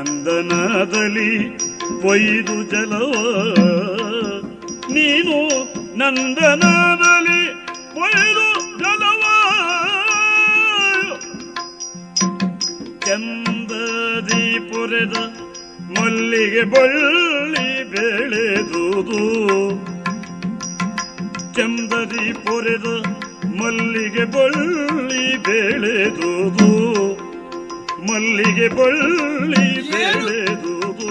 ನಂದನದಲ್ಲಿ ಒಯ್ದು ಜಲವ. ನೀನು ನಂದನದಲ್ಲಿ ಒಯ್ದು ಜಲವ. ಚಂದದಿ ಪೊರೆದ ಮಲ್ಲಿಗೆ ಬಳ್ಳಿ ಬೆಳೆದುದು. ಚಂದದಿ ಪೊರೆದ ಮಲ್ಲಿಗೆ ಬಳ್ಳಿ ಬೆಳೆದುದು. ಮಲ್ಲಿಗೆ ಬಳ್ಳಿ ಬೆಳೆದುದು?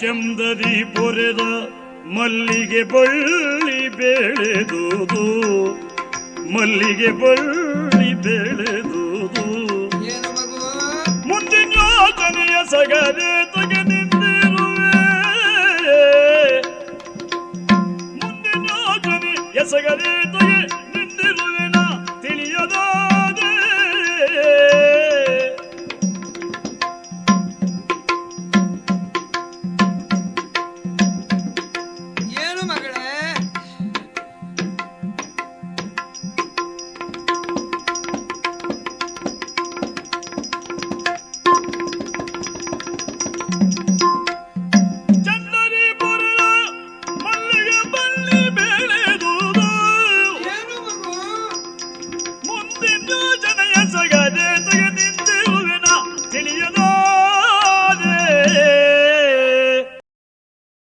ಚಂದದಿ ಪೊರೆದ ಮಲ್ಲಿಗೆ ಬಳ್ಳಿ ಬೆಳೆದುದು ಮಲ್ಲಿಗೆ ಬಳ್ಳಿ ಬೆಳೆದುದು ಮುಂದಿನ ಯೋಜನೆಯ ಸಗದೆ ತೆಗೆದಿರುವೆ que galinha,